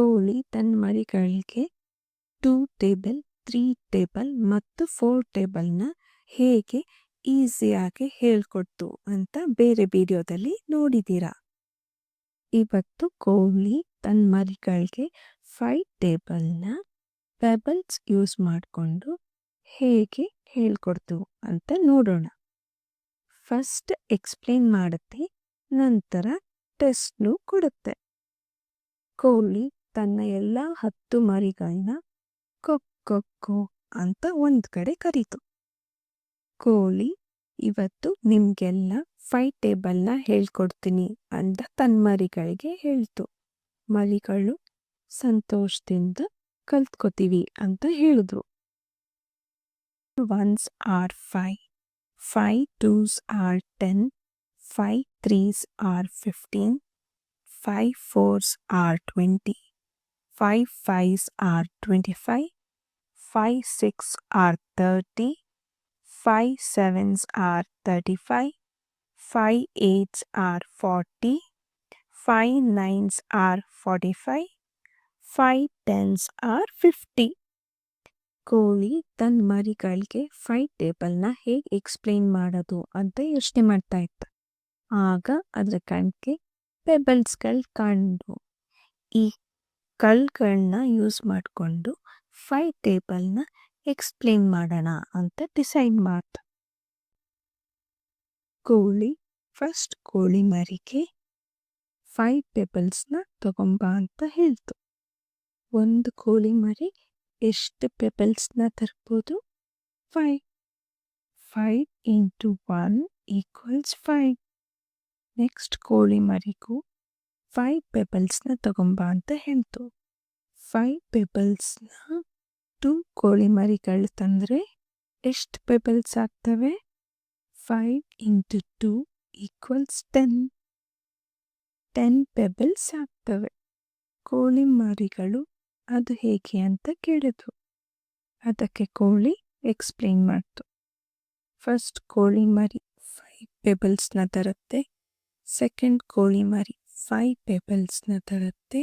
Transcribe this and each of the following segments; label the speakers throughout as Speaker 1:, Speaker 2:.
Speaker 1: ಕೋಳಿ ತನ್ನ ಮರಿಗಳಿಗೆ ಟೂ ಟೇಬಲ್ ತ್ರೀ ಟೇಬಲ್ ಮತ್ತು ಫೋರ್ ಟೇಬಲ್ನ ಹೇಗೆ ಈಸಿಯಾಗಿ ಹೇಳ್ಕೊಡ್ತು ಅಂತ ಬೇರೆ ವಿಡಿಯೋದಲ್ಲಿ ನೋಡಿದ್ದೀರಾ. ಇವತ್ತು ಕೋಳಿ ತನ್ನ ಮರಿಗಳಿಗೆ ಫೈವ್ ಟೇಬಲ್ನ ಪೆಬಲ್ಸ್ ಯೂಸ್ ಮಾಡಿಕೊಂಡು ಹೇಗೆ ಹೇಳ್ಕೊಡ್ತು ಅಂತ ನೋಡೋಣ. ಫಸ್ಟ್ ಎಕ್ಸ್ಪ್ಲೇನ್ ಮಾಡುತ್ತೆ, ನಂತರ ಟೆಸ್ಟ್ನು ಕೊಡುತ್ತೆ. ಕೋಳಿ ತನ್ನ ಎಲ್ಲ ಹತ್ತು ಮರಿಗಳನ್ನ ಕೊಕ್ಕೊ ಅಂತ ಒಂದ್ ಕಡೆ ಕರೀತು. ಕೋಳಿ, ಇವತ್ತು ನಿಮ್ಗೆಲ್ಲ ಫೈ ಟೇಬಲ್ನ ಹೇಳ್ಕೊಡ್ತೀನಿ ಅಂತ ತನ್ನ ಮರಿಗಳಿಗೆ ಹೇಳ್ತು. ಮರಿಗಳು ಸಂತೋಷದಿಂದ ಕಲ್ತ್ಕೋತೀವಿ ಅಂತ ಹೇಳಿದ್ರು. Ones are five five twos are ten five threes are fifteen five fours are twenty five fives are twenty five five six are thirty five sevens are thirty five five eights are forty five nines are forty five five tens are fifty ಕೋಳಿ ತನ್ನ ಮರಿಗಳಿಗೆ five ಟೇಬಲ್ನ ಹೇಗೆ explain ಮಾಡೋದು ಅಂತ ಯೋಚನೆ ಮಾಡ್ತಾ ಇತ್ತು. ಆಗ ಅದರ ಕಣ್ಗೆ ಪೆಬಲ್ಸ್ಗಳು ಕಂಡು ಈ ಕಲ್ಗಳನ್ನ ಯೂಸ್ ಮಾಡಿಕೊಂಡು ಫೈವ್ ಟೇಬಲ್ನ ಎಕ್ಸ್ಪ್ಲೇನ್ ಮಾಡೋಣ ಅಂತ ಡಿಸೈಡ್ ಮಾಡ್ತ. ಕೋಳಿ, ಫಸ್ಟ್ ಕೋಳಿ ಮರಿಗೆ ಫೈವ್ ಪೆಬಲ್ಸ್ನ ತಗೊಂಬ ಅಂತ ಹೇಳ್ತು. ಒಂದು ಕೋಳಿ ಮರಿ ಎಷ್ಟು ಪೆಬಲ್ಸ್ನ ತರ್ಬೋದು? Five five into one equals five next ಕೋಳಿ ಮರಿಗೂ ಫೈವ್ ಪೆಬಲ್ಸ್ನ ತಗೊಂಬ ಅಂತ ಹೇಳ್ತು. ಫೈವ್ ಪೆಬಲ್ಸ್ನ ಟು ಕೋಳಿ ಮರಿಗಳು ತಂದರೆ ಎಷ್ಟು ಪೆಬಲ್ಸ್ ಆಗ್ತವೆ? Five into two equals ten ten pebbles ಆಗ್ತವೆ. ಕೋಳಿ ಮರಿಗಳು ಅದು ಹೇಗೆ ಅಂತ ಕೇಳಿದ್ರು ಅದಕ್ಕೆ ಕೋಳಿ ಎಕ್ಸ್ಪ್ಲೇನ್ ಮಾಡ್ತು. ಫಸ್ಟ್ ಕೋಳಿ ಮರಿ ಫೈವ್ ಪೆಬಲ್ಸ್ನ ತರುತ್ತೆ. ಸೆಕೆಂಡ್ ಕೋಳಿ ಮರಿ ಫೈವ್ ಪೆಬಲ್ಸ್ನ ತರುತ್ತೆ.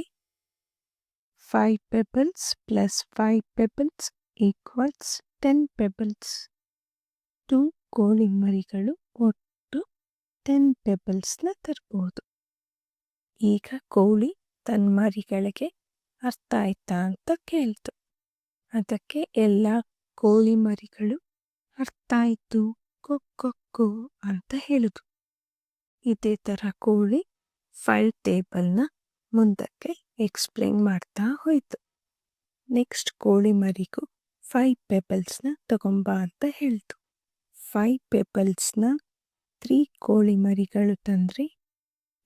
Speaker 1: Five pebbles plus five pebbles equals ten pebbles two ಕೋಳಿ ಮರಿಗಳು ಒಟ್ಟು ಟೆನ್ ಪೆಬಲ್ಸ್ನ ತರ್ಬೋದು. ಈಗ ಕೋಳಿ ತನ್ನ ಮರಿಗಳಿಗೆ ಅರ್ಥ ಆಯ್ತಾ ಅಂತ ಕೇಳ್ತು. ಅದಕ್ಕೆ ಎಲ್ಲ ಕೋಳಿ ಮರಿಗಳು ಅರ್ಥ ಆಯ್ತು ಕೊಕ್ಕೊಕ್ಕು ಅಂತ ಹೇಳಿದ್ರು ಇದೇ ಥರ ಕೋಳಿ ಫೈವ್ ಟೇಬಲ್ನ ಮುಂದಕ್ಕೆ ಎಕ್ಸ್ಪ್ಲೇನ್ ಮಾಡ್ತಾ ಹೋಯ್ತು. ನೆಕ್ಸ್ಟ್ ಕೋಳಿ ಮರಿಗೂ ಫೈವ್ ಪೆಬಲ್ಸ್ನ ತಗೊಂಬ ಅಂತ ಹೇಳ್ತು. ಫೈವ್ ಪೆಬಲ್ಸ್ನ ತ್ರೀ ಕೋಳಿ ಮರಿಗಳು ತಂದರೆ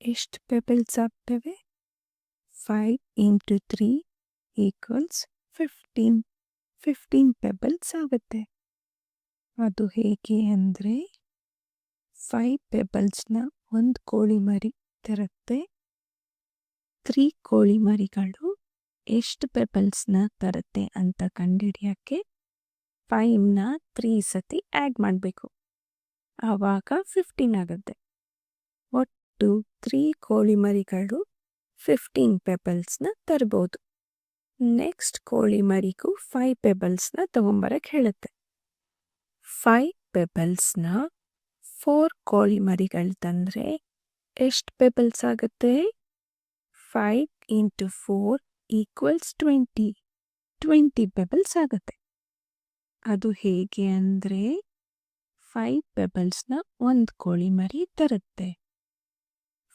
Speaker 1: ಎಷ್ಟು ಪೆಬಲ್ಸ್ ಆಗ್ತವೆ? Five into three equals fifteen. Fifteen pebbles ಆಗುತ್ತೆ. ಅದು ಹೇಗೆ ಅಂದರೆ ಫೈವ್ ಪೆಬಲ್ಸ್ನ ಒಂದು ಕೋಳಿ ಮರಿ ತರುತ್ತೆ. ತ್ರೀ ಕೋಳಿ ಮರಿಗಳು ಎಷ್ಟು ಪೆಪಲ್ಸ್ನ ತರುತ್ತೆ ಅಂತ ಕಂಡುಹಿಡಿಯೋಕ್ಕೆ ಫೈವ್ನ ತ್ರೀ ಸತಿ ಆ್ಯಡ್ ಮಾಡಬೇಕು. ಆವಾಗ ಫಿಫ್ಟೀನ್ ಆಗುತ್ತೆ. ಒಟ್ಟು ತ್ರೀ ಕೋಳಿ ಮರಿಗಳು ಫಿಫ್ಟೀನ್ ಪೆಪಲ್ಸ್ನ ತರ್ಬೋದು. ನೆಕ್ಸ್ಟ್ ಕೋಳಿ ಮರಿಗೂ ಫೈವ್ ಪೆಬಲ್ಸ್ನ ತೊಗೊಂಬರಕ್ಕೆ ಹೇಳುತ್ತೆ. ಫೈವ್ ಪೆಬಲ್ಸ್ನ ಫೋರ್ ಕೋಳಿ ಮರಿಗಳು ತಂದರೆ ಎಷ್ಟು ಪೆಬಲ್ಸ್ ಆಗುತ್ತೆ? Five into four equals twenty twenty pebbles ಆಗುತ್ತೆ. ಅದು ಹೇಗೆ ಅಂದರೆ ಫೈವ್ ಪೆಬಲ್ಸ್ನ ಒಂದು ಕೋಳಿ ಮರಿ ತರುತ್ತೆ.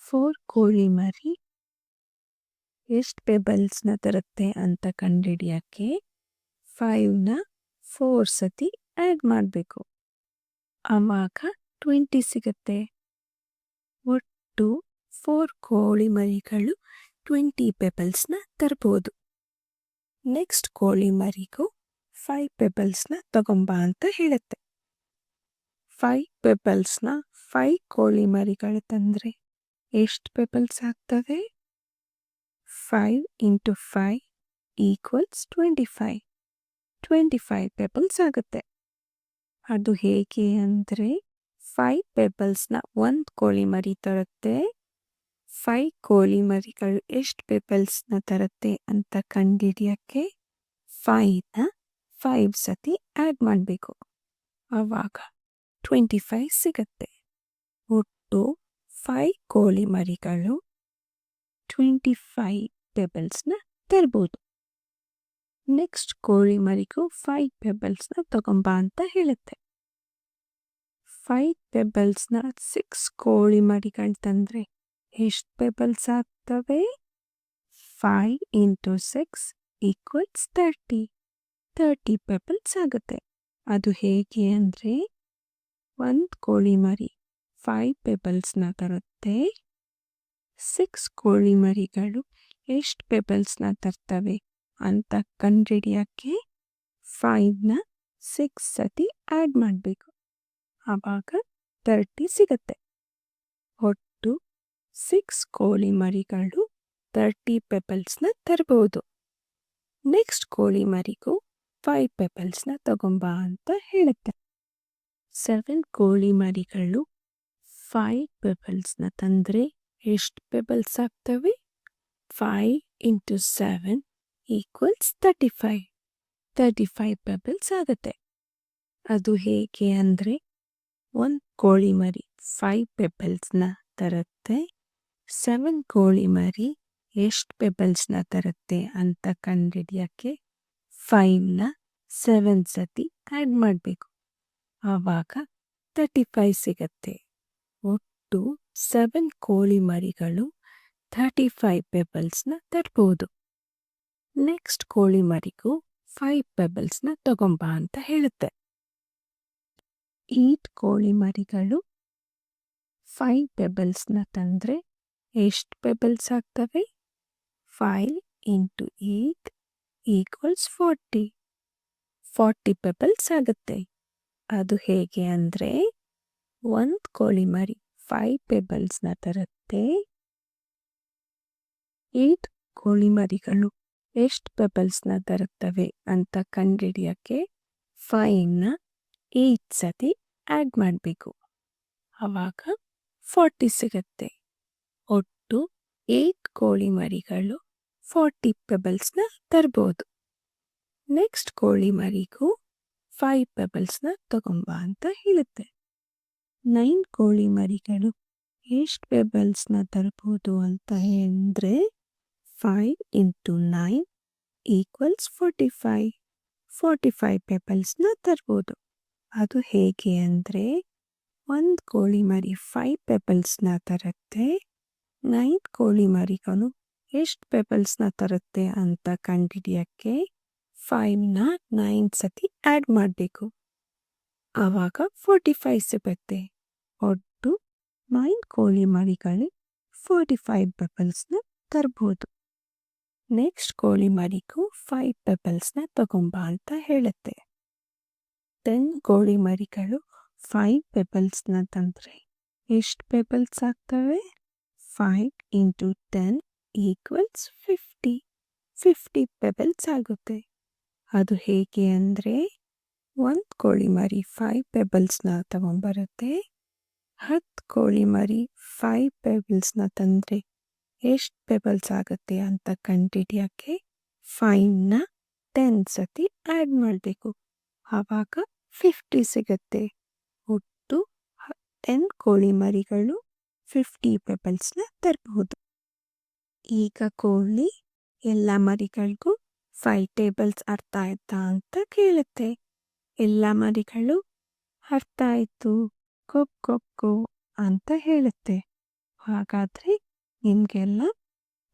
Speaker 1: ಫೋರ್ ಕೋಳಿ ಮರಿ ಎಷ್ಟು ಪೆಬಲ್ಸ್ನ ತರುತ್ತೆ ಅಂತ ಕಂಡುಹಿಡಿಯೋಕ್ಕೆ ಫೈವ್ನ ಫೋರ್ ಸತಿ ಆ್ಯಡ್ ಮಾಡಬೇಕು. ಆವಾಗ ಟ್ವೆಂಟಿ ಸಿಗುತ್ತೆ. ಒಟ್ಟು ಫೋರ್ ಕೋಳಿ ಮರಿಗಳು ಟ್ವೆಂಟಿ ಪೆಬಲ್ಸ್ನ ತರ್ಬೋದು. ನೆಕ್ಸ್ಟ್ ಕೋಳಿ ಮರಿಗೂ ಫೈವ್ ಪೆಬಲ್ಸ್ನ ತಗೊಂಬ ಅಂತ ಹೇಳುತ್ತೆ. ಫೈವ್ ಪೆಬಲ್ಸ್ನ ಫೈವ್ ಕೋಳಿ ಮರಿಗಳು ತಂದರೆ ಎಷ್ಟು ಪೆಬಲ್ಸ್ ಆಗ್ತವೆ? Five into five equals twenty five. Twenty five pebbles ಆಗುತ್ತೆ. ಅದು ಹೇಗೆ ಅಂದರೆ ಫೈವ್ ಪೆಬಲ್ಸ್ನ ಒಂದು ಕೋಳಿ ಮರಿ ತರುತ್ತೆ. ಫೈವ್ ಕೋಳಿ ಮರಿಗಳು ಎಷ್ಟು ಪೆಬಲ್ಸ್ನ ತರುತ್ತೆ ಅಂತ ಕಂಡುಹಿಡಿಯೋಕ್ಕೆ ಫೈವ್ನ ಫೈವ್ ಸತಿ ಆ್ಯಡ್ ಮಾಡಬೇಕು. ಆವಾಗ ಟ್ವೆಂಟಿ ಫೈವ್ ಸಿಗುತ್ತೆ. ಒಟ್ಟು ಫೈವ್ ಕೋಳಿ ಮರಿಗಳು ಟ್ವೆಂಟಿ ಫೈವ್ ಪೆಬಲ್ಸ್ನ ತರ್ಬೋದು. ನೆಕ್ಸ್ಟ್ ಕೋಳಿ ಮರಿಗೂ ಫೈವ್ ಪೆಬಲ್ಸ್ನ ತಗೊಂಬ ಅಂತ ಹೇಳುತ್ತೆ. ಫೈವ್ ಪೆಬಲ್ಸ್ನ ಸಿಕ್ಸ್ ಕೋಳಿ ಮರಿಗಳು ತಂದರೆ ಎಷ್ಟು ಪೆಬಲ್ಸ್ ಆಗ್ತವೆ? Five into six equals thirty thirty pebbles ಆಗುತ್ತೆ. ಅದು ಹೇಗೆ ಅಂದರೆ ಒಂದು ಕೋಳಿ ಮರಿ ಫೈವ್ ಪೆಬಲ್ಸ್ನ ತರುತ್ತೆ. ಸಿಕ್ಸ್ ಕೋಳಿ ಮರಿಗಳು ಎಷ್ಟು ಪೆಬಲ್ಸ್ನ ತರ್ತವೆ ಅಂತ ಕಂಡುಹಿಡಿಯೋಕ್ಕೆ ಫೈವ್ನ ಸಿಕ್ಸ್ ಸತಿ ಆ್ಯಡ್ ಮಾಡಬೇಕು. ಆವಾಗ ತರ್ಟಿ ಸಿಗತ್ತೆ. ಒಟ್ಟು ಸಿಕ್ಸ್ ಕೋಳಿ ಮರಿಗಳು ತರ್ಟಿ ಪೆಪಲ್ಸ್ನ ತರಬಹುದು ನೆಕ್ಸ್ಟ್ ಕೋಳಿ ಮರಿಗೂ ಫೈವ್ ಪೆಪಲ್ಸ್ನ ತಗೊಂಬ ಅಂತ ಹೇಳುತ್ತೆ. ಸೆವೆನ್ ಕೋಳಿ ಮರಿಗಳು ಫೈವ್ ಪೆಬಲ್ಸ್ನ ತಂದರೆ ಎಷ್ಟು ಪೆಬಲ್ಸ್ ಆಗ್ತವೆ? Five into seven equals thirty five thirty five pebbles ಆಗುತ್ತೆ. ಅದು ಹೇಗೆ ಅಂದರೆ ಒಂದು ಕೋಳಿ ಮರಿ ಫೈವ್ ಪೆಬಲ್ಸ್ನ ತರುತ್ತೆ. ಸೆವೆನ್ ಕೋಳಿ ಮರಿ ಎಷ್ಟು ಪೆಬಲ್ಸ್ನ ತರುತ್ತೆ ಅಂತ ಕಂಡುಹಿಡಿಯೋಕ್ಕೆ ಫೈವ್ನ ಸೆವೆನ್ ಸತಿ ಆ್ಯಡ್ ಮಾಡಬೇಕು. ಆವಾಗ ತರ್ಟಿ ಫೈವ್ ಸಿಗತ್ತೆ. ಒಟ್ಟು ಸೆವೆನ್ ಕೋಳಿ ಮರಿಗಳು ಥರ್ಟಿ ಫೈವ್ ಪೆಬಲ್ಸ್ನ ತರ್ಬೋದು. ನೆಕ್ಸ್ಟ್ ಕೋಳಿ ಮರಿಗೂ ಫೈವ್ ಪೆಬಲ್ಸ್ನ ತಗೊಂಬ ಅಂತ ಹೇಳುತ್ತೆ. ಈಟ್ ಕೋಳಿ ಮರಿಗಳು ಫೈವ್ ಪೆಬಲ್ಸ್ನ ತಂದರೆ ಎಷ್ಟು ಪೆಬಲ್ಸ್ ಆಗ್ತವೆ? Five into eight equals forty forty pebbles ಆಗುತ್ತೆ. ಅದು ಹೇಗೆ ಅಂದರೆ ಒಂದು ಕೋಳಿ ಮರಿ ಫೈವ್ ಪೆಬಲ್ಸ್ನ ತರುತ್ತೆ. ಏಟ್ ಕೋಳಿ ಮರಿಗಳು ಎಷ್ಟು ಪೆಬಲ್ಸ್ನ ತರುತ್ತವೆ ಅಂತ ಕಂಡುಹಿಡಿಯೋಕ್ಕೆ ಫೈವ್ನ ಏಟ್ ಸತಿ ಆ್ಯಡ್ ಮಾಡಬೇಕು. ಆವಾಗ ಫಾರ್ಟಿ ಸಿಗುತ್ತೆ. ಒಟ್ಟು ಏಟ್ ಕೋಳಿ ಮರಿಗಳು ಫಾರ್ಟಿ ಪೆಬಲ್ಸ್ನ ತರ್ಬೋದು. ನೆಕ್ಸ್ಟ್ ಕೋಳಿ ಮರಿಗೂ ಫೈವ್ ಪೆಬಲ್ಸ್ನ ತಗೊಂಬ ಅಂತ ಹೇಳುತ್ತೆ. ನೈನ್ ಕೋಳಿ ಮರಿಗಳು ಎಷ್ಟು ಪೆಬಲ್ಸ್ನ ತರ್ಬೋದು ಅಂತ ಹೇಳಿದ್ರೆ five into nine equals forty five forty five ಪೆಬಲ್ಸ್ನ ತರ್ಬೋದು. ಅದು ಹೇಗೆ ಅಂದರೆ, ಒಂದು ಕೋಳಿ ಮರಿ ಫೈವ್ ಪೆಬಲ್ಸ್ನ ತರುತ್ತೆ ನೈನ್ ಕೋಳಿ ಮರಿಗಳು ಎಷ್ಟು ಪೆಬಲ್ಸ್ನ ತರುತ್ತೆ ಅಂತ ಕಂಡುಹಿಡಿಯೋಕ್ಕೆ ಫೈವ್ನ ನೈನ್ ಸತಿ ಆ್ಯಡ್ ಮಾಡಬೇಕು. ಆವಾಗ ಫೋರ್ಟಿ ಫೈವ್ ಸಿಗುತ್ತೆ. ಒಟ್ಟು ನೈನ್ ಕೋಳಿ ಮರಿಗಳು ಫೋರ್ಟಿ ಫೈವ್ ಪೆಬಲ್ಸ್ನ ತರ್ಬೋದು. ನೆಕ್ಸ್ಟ್ ಕೋಳಿ ಮರಿಗೂ ಫೈವ್ ಪೆಬಲ್ಸ್ನ ತಗೊಂಬ ಅಂತ ಹೇಳುತ್ತೆ. ಟೆನ್ ಕೋಳಿ ಮರಿಗಳು ಫೈವ್ ಪೆಬಲ್ಸ್ನ ತಂದರೆ ಎಷ್ಟು ಪೆಬಲ್ಸ್ ಆಗ್ತವೆ? Five into ten equals fifty fifty pebbles ಆಗುತ್ತೆ. ಅದು ಹೇಗೆ ಅಂದರೆ ಒಂದು ಕೋಳಿ ಮರಿ ಫೈವ್ ಪೆಬಲ್ಸ್ನ ತಗೊಂಬರುತ್ತೆ. ಹತ್ತು ಕೋಳಿ ಮರಿ ಫೈವ್ ಪೆಬಲ್ಸ್ನ ತಂದರೆ ಎಷ್ಟು ಪೆಬಲ್ಸ್ ಆಗುತ್ತೆ ಅಂತ ಕಂಡುಹಿಡಿಯೋಕ್ಕೆ ಫೈವ್ನ ಟೆನ್ ಸತಿ ಆ್ಯಡ್ ಮಾಡಬೇಕು. ಆವಾಗ ಫಿಫ್ಟಿ ಸಿಗುತ್ತೆ. ಒಟ್ಟು ಟೆನ್ ಕೋಳಿ ಮರಿಗಳು ಫಿಫ್ಟಿ ಪೆಬಲ್ಸ್ನ ತರಬಹುದು ಈಗ ಕೋಳಿ ಎಲ್ಲ ಮರಿಗಳಿಗೂ ಫೈವ್ ಟೇಬಲ್ಸ್ ಅರ್ಥ ಆಯ್ತಾ ಅಂತ ಕೇಳುತ್ತೆ. ಎಲ್ಲ ಮರಿಗಳು ಅರ್ಥ ಆಯಿತು ಕೊಬ್ ಕೊಕ್ಕು ಅಂತ ಹೇಳುತ್ತೆ. ಹಾಗಾದರೆ ನಿಮಗೆಲ್ಲ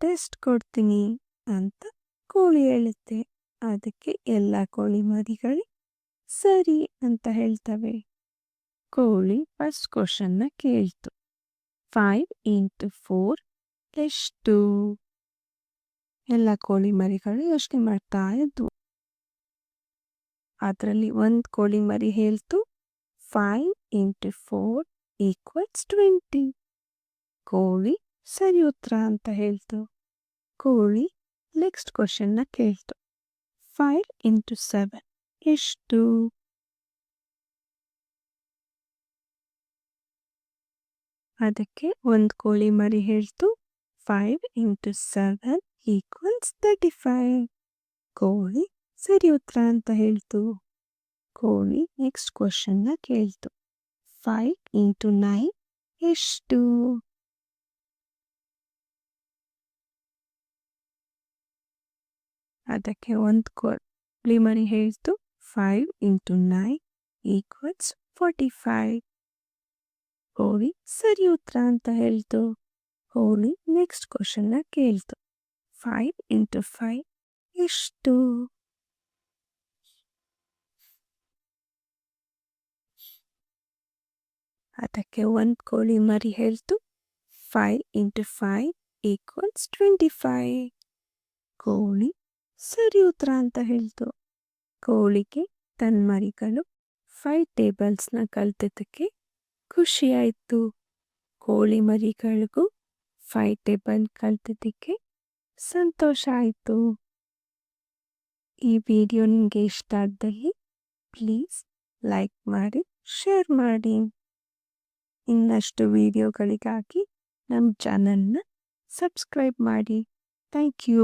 Speaker 1: ಟೆಸ್ಟ್ ಕೊಡ್ತೀನಿ ಅಂತ ಕೋಳಿ ಹೇಳುತ್ತೆ. ಅದಕ್ಕೆ ಎಲ್ಲ ಕೋಳಿ ಮರಿಗಳು ಸರಿ ಅಂತ ಹೇಳ್ತವೆ. ಕೋಳಿ ಫಸ್ಟ್ ಕ್ವಶನ್ನ ಕೇಳ್ತು. ಫೈವ್ ಇಂಟು ಫೋರ್ ಎಷ್ಟು? ಎಲ್ಲ ಕೋಳಿ ಮರಿಗಳು ಯೋಚನೆ ಮಾಡ್ತಾ ಇದ್ವು. ಅದರಲ್ಲಿ ಒಂದು ಕೋಳಿ ಮರಿ ಹೇಳ್ತು, five into four equals twenty ಕೋಳಿ ಸರಿ ಉತ್ತರ ಅಂತ ಹೇಳ್ತು. ಕೋಳಿ ನೆಕ್ಸ್ಟ್ ಕ್ವಶನ್ನ ಕೇಳ್ತು. Five into seven. ಎಷ್ಟು ಅದಕ್ಕೆ ಒಂದು ಕೋಳಿ ಮರಿ ಹೇಳ್ತು five into seven equals thirty five ಕೋಳಿ ಸರಿ ಉತ್ತರ ಅಂತ ಹೇಳ್ತು ಕೋಳಿ ನೆಕ್ಸ್ಟ್ ಕ್ವಶನ್ನ ಕೇಳ್ತು ಫೈವ್ ಇಂಟು ನೈನ್ ಎಷ್ಟು ಅದಕ್ಕೆ ಒಂದು ಕೋಳಿ ಮರಿ ಹೇಳ್ತು five into nine equals forty five ಕೋಳಿ ಸರಿ ಉತ್ತರ ಅಂತ ಹೇಳ್ತು ಕೋಳಿ ನೆಕ್ಸ್ಟ್ ಕ್ವಶನ್ನ ಕೇಳ್ತು ಫೈವ್ ಇಂಟು ಫೈವ್ ಎಷ್ಟು? ಅದಕ್ಕೆ ಒಂದು ಕೋಳಿ ಮರಿ ಹೇಳ್ತು. Five into five equals twenty five ಕೋಳಿ ಸರಿ ಉತ್ತರ ಅಂತ ಹೇಳ್ತು. ಕೋಳಿಗೆ ತನ್ನ ಮರಿಗಳು ಫೈವ್ ಟೇಬಲ್ಸ್ನ ಕಲ್ತಿದ್ದಕ್ಕೆ ಖುಷಿ ಆಯಿತು ಕೋಳಿ ಮರಿಗಳಿಗೂ ಫೈವ್ ಟೇಬಲ್ ಕಲ್ತಿದ್ದಕ್ಕೆ ಸಂತೋಷ ಆಯಿತು. ಈ ವಿಡಿಯೋ ನಿಮಗೆ ಇಷ್ಟ ಆದಲ್ಲಿ ಪ್ಲೀಸ್ ಲೈಕ್ ಮಾಡಿ ಶೇರ್ ಮಾಡಿ. ಇನ್ನಷ್ಟು ವಿಡಿಯೋಗಳಿಗಾಗಿ ನಮ್ಮ ಚಾನಲ್ನ ಸಬ್ಸ್ಕ್ರೈಬ್ ಮಾಡಿ. Thank you